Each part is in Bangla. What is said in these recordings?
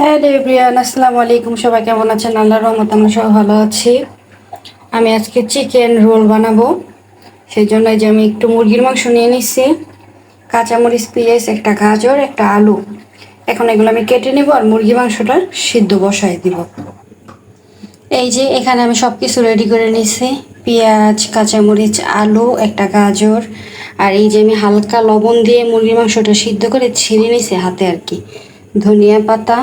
হ্যাঁ রিয়ান আসসালামু আলাইকুম। সবাই কেমন আছেন? আল্লাহ রহমত আমরা সবাই ভালো আছি। আমি আজকে চিকেন রোল বানাবো। সেই জন্য যে আমি একটু মুরগির মাংস নিয়ে নিচ্ছি কাঁচামরিচ, পেঁয়াজ, একটা গাজর, একটা আলু। এখন এগুলো আমি কেটে নেব আর মুরগি মাংসটা সিদ্ধ বসাই দিব। এই যে এখানে আমি সব কিছু রেডি করে নিছি। পেঁয়াজ, কাঁচামরিচ, আলু, একটা গাজর। আর এই যে আমি হালকা লবণ দিয়ে মুরগির মাংসটা সিদ্ধ করে ছিঁড়ে নিছি হাতে আর কি। ধনিয়া পাতা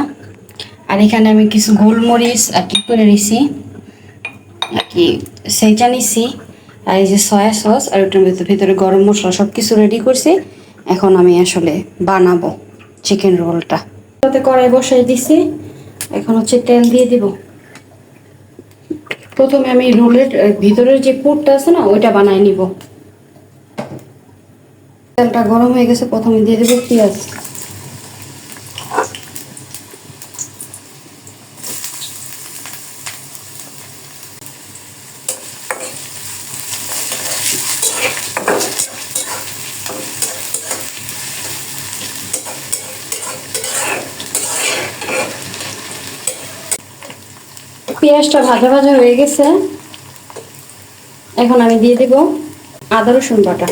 আর এখানে আমি কিছু গোলমরিচ আর কি করে নিছি, আর কি সেইটা নিছি, আর এই যে সয়া সস আর ওটার ভিতরে গরম মশলা সব কিছু রেডি করছি। এখন আমি আসলে বানাবো চিকেন রোলটা তাতে কড়াই বসাই দিছি। এখন হচ্ছে তেল দিয়ে দিব। প্রথমে আমি রোলের ভিতরের যে পুরটা আছে না, ওইটা বানাই নিব। তেলটা গরম হয়ে গেছে, প্রথমে দিয়ে দেবো পেঁয়াজ। পেঁয়াজটা ভাজা ভাজা হয়ে গেছে। এখন আমি দিয়ে দেব আদা, রসুন বাটা,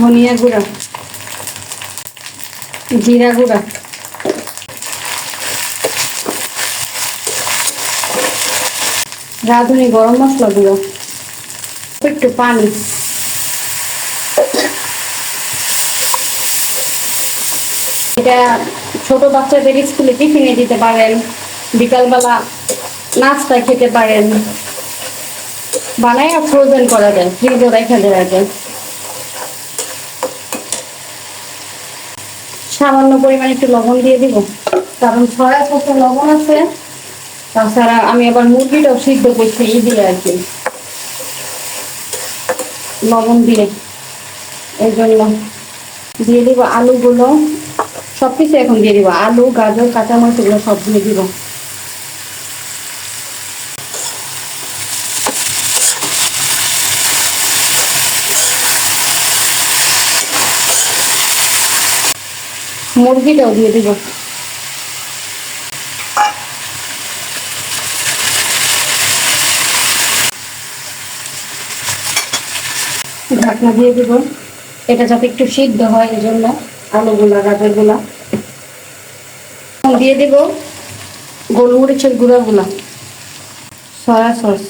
ধনিয়া গুঁড়া, জিরা গুঁড়া, রাঁধুনি গরম মশলা গুঁড়ো একটু পানি। এটা ছোট বাচ্চাদের স্কুলে টিফিনে দিতে পারেন। বিকালবেলা নাস্তা খেতে পারেন। বানায় ফ্রোজেন করা যায় ফ্রিজে রেখে দেওয়া যায়। সামান্য পরিমাণে একটু লবণ দিয়ে দিব, কারণ ছয়া সসে লবণ আছে। তাছাড়া আমি আবার মুরগিটাও সিদ্ধ করছি, এই দিয়ে আর কি। লবণ দিয়ে, এই জন্য দিয়ে দিব আলুগুলো। সব কিছু এখন দিয়ে দিব। আলু, গাজর, কাঁচামরিচ এগুলো সব দিয়ে দিব। মুরগিটাও দিয়ে দিব। ঢাকনা দিয়ে দিব। এটা যাতে একটু সিদ্ধ হয়, এই জন্য আলুগুলা, গাজরগুলা। দিয়ে দিব গোলমরিচের গুঁড়াগুলা সয়া সস।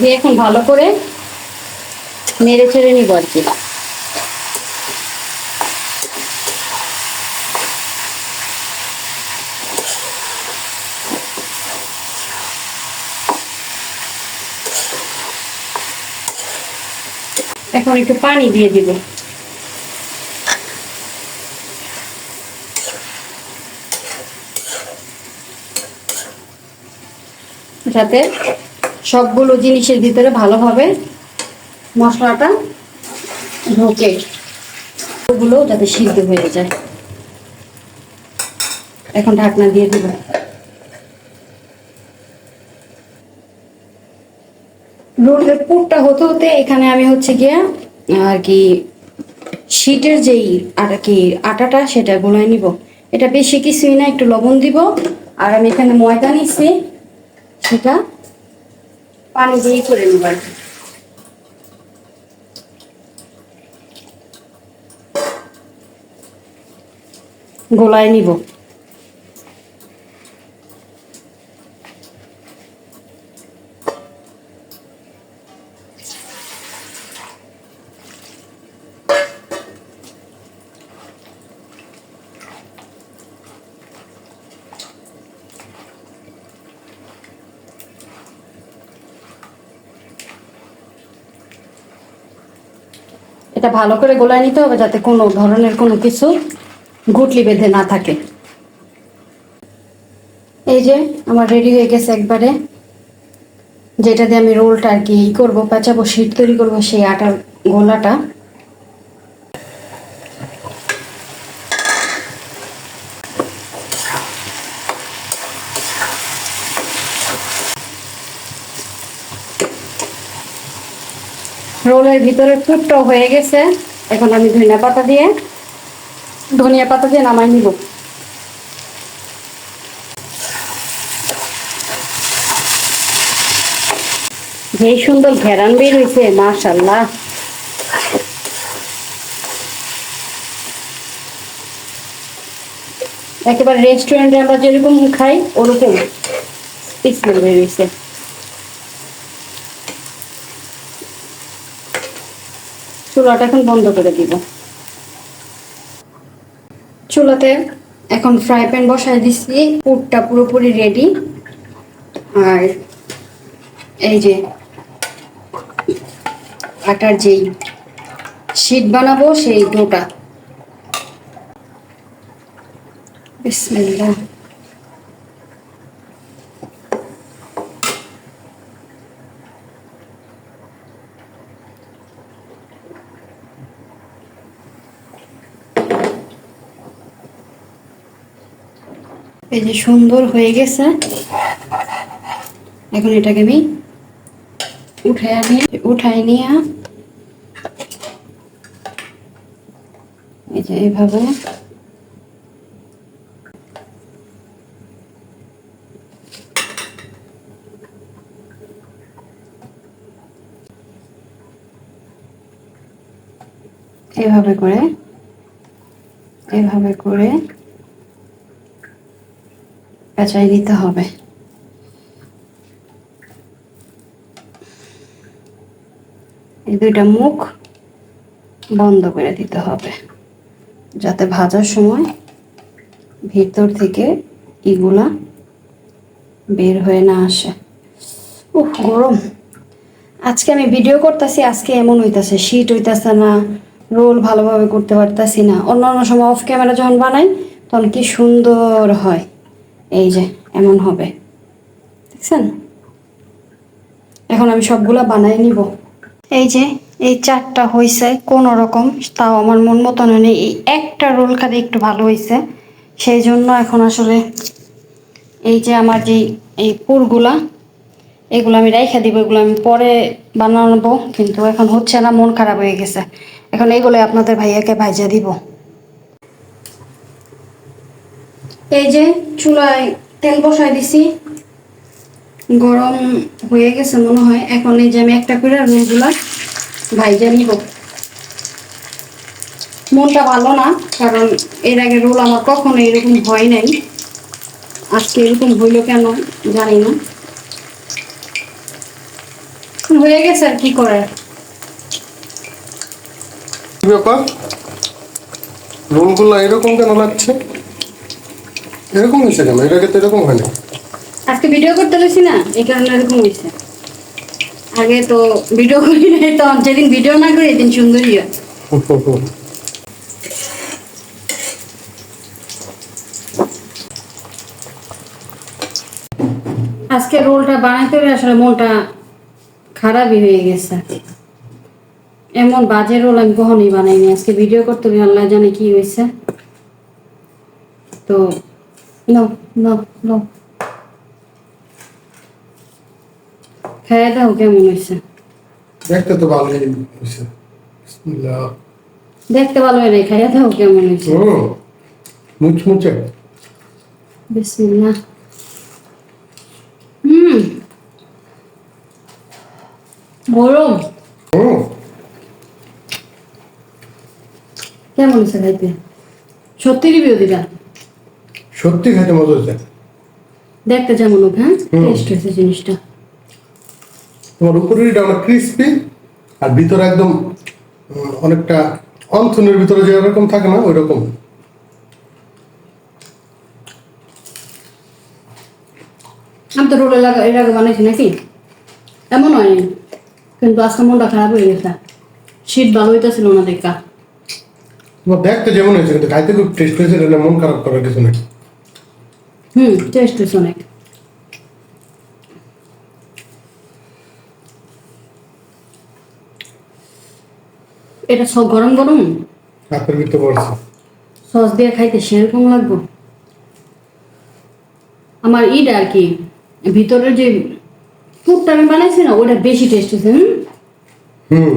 দিয়ে এখন ভালো করে নেড়ে চেড়ে নিব আর কি। এখন একটু পানি দিয়ে দিব। যাতে সবগুলো জিনিসের ভিতরে ভালোভাবে মশলাটা ঢোকে ওগুলো যাতে সিদ্ধ হয়ে যায়। এখন ঢাকনা দিয়ে দিব। রোলের পুরটা হতে হতে এখানে আমি হচ্ছে গিয়া, আর কি শীতের যেই আর কি আটাটা সেটা গোলায় নিব। এটা বেশি কিছুই না, একটু লবণ দিব। আর আমি এখানে ময়দা নিচ্ছি সেটা পানি দিয়ে করে নেব আর কি। গোলায় নিব এটা ভালো করে গোলায় নিতে হবে যাতে কোনো ধরনের কোনো কিছু গুটলি বেঁধে না থাকে। এই যে আমার রেডি হয়ে গেছে একবারে। যেটা দিয়ে আমি রোলটা আর কি ই করব, পেঁচাবো শীত তৈরি করব, সেই আটার গোলাটা। রোলের ভিতরে পুরটাও হয়ে গেছে। এখন আমি ধনিয়া পাতা দিয়ে ধনিয়া পাতা দিয়ে নামাই নিব। যেই সুন্দর ঘেরান বের হয়েছে মাশাল্লাহ একেবারে রেস্টুরেন্টে আমরা যেরকম খাই, ওরকম। স্মেল বের হয়েছে। চুলাটা এখন বন্ধ করে দিব। চুলাতে এখন ফ্রাই প্যান বসাই দিচ্ছি পুরটা পুরোপুরি রেডি আর এই যে আটার যেই শীট বানাবো, সেই ডোটা। বিসমিল্লাহ। এই যে সুন্দর হয়ে গেছে। এখন এটাকে আমি উঠাই নিয়ে উঠাই নিয়ে এই যে এইভাবে এভাবে করে এভাবে করে পেঁচাই দিতে হবে। এই দুইটা মুখ বন্ধ করে দিতে হবে, যাতে ভাজার সময় ভিতর থেকে ইগুলা বের হয়ে না আসে। উহ গরম। আজকে আমি ভিডিও করতেছি, আজকে এমন হইতাছে, শীত হইতাছে না, রোল ভালোভাবে করতে পারতাছি না। অন্যান্য সময় অফ ক্যামেরা যখন বানাই, তখন কি সুন্দর হয়। এই যে, এমন হবে। দেখছেন? এখন আমি সবগুলা বানাই নিব। এই যে, এই চারটা হয়েছে কোন রকম তাও আমার মন মতন হয়নি এই একটা রোল খালি একটু ভালো হয়েছে সেই জন্য এখন আসলে এই যে আমার যে এই পুরগুলা, এগুলো আমি রাইখা দিব, এগুলো আমি পরে বানাবো। কিন্তু এখন হচ্ছে না, মন খারাপ হয়ে গেছে। এখন এগুলো আপনাদের ভাইয়াকে ভাইজা দিব। এই যে চুলায় তেল বসাই দিছি, গরম হয়ে গেছে মনে হয়। এখন এই যে আমি একটা করে রোলগুলা ভাইজা নিব। মনটা ভালো না, কারণ এর আগে রোল আমার কখনো এরকম হয় নাই। আজকে এরকম হইল কেন জানি না। হয়ে গেছে আর কি করার। কি ব্যাপার? রোলগুলো এরকম কেন লাগছে? এরকম হয়েছে কেন? আগে তো এরকম হয়নি। আজকে ভিডিও করতে পেরেছি না, এই কারণে এরকম হয়েছে। আগে তো ভিডিও করি নাই, তো যেদিন ভিডিও না করি, এদিন সুন্দরই হয়। আজকে রোলটা বানাইতে আসলে মনটা খারাপই হয়ে গেছে। এমন বাজে রোল আমি কখনই বানাইনি। আজকে ভিডিও করতে আল্লাহ জানে কি হয়েছে। তো নো নো নো খেয়ে দাও কেমন হয়েছে দেখতে তো ভালোই হয়েছে বিসমিল্লাহ। দেখতে ভালো হয় নাই খাইয়া দাও কেমন হয়েছে হুম মুচমুচে বিসমিল্লাহ হুম গরম হুম কেমন হয়েছে খাইতে সত্যি রিভিউ দিবা সত্যি খেতে মজা হয়েছে। দেখতে যেমন হোক হ্যাঁ? টেস্ট হয়েছে জিনিসটা। তোমার উপরেরটা অনেক ক্রিস্পি আর ভিতরে একদম অনেকটা অন্থনের ভিতরে যে এরকম থাকে না ওই রকম আমি তো রোল আগে এর আগে বানাইছি নাকি? এমন হয়নি কিন্তু আজকে মনটা খারাপ হয়ে গেছে। শীত ভালো হইতেছিল না দেখা। তোমার দেখতে যেমন হয়েছে কিন্তু খাইতে খুব টেস্ট হয়েছে মন খারাপ করার কিছু নেই। হুম টেস্ট হয়েছে অনেক এটা সব গরম গরম ভিতরে সস দিয়ে খাইতে সেরকম লাগবো আমার ইটা আর কি ভিতরের যে ফুডটা আমি বানাইছি না ওটা বেশি টেস্ট হয়েছে হুম হুম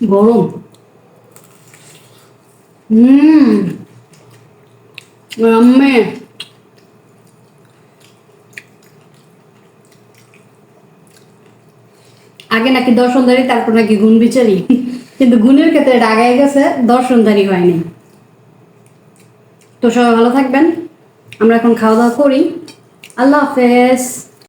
গরম হুম আম্মে আগে নাকি দর্শনদারি তারপর নাকি গুণ বিচারি। কিন্তু গুণের ক্ষেত্রে আগায় গেছে দর্শনদারি হয়নি। তো সবাই ভালো থাকবেন। আমরা এখন খাওয়া দাওয়া করি। আল্লাহ হাফেজ।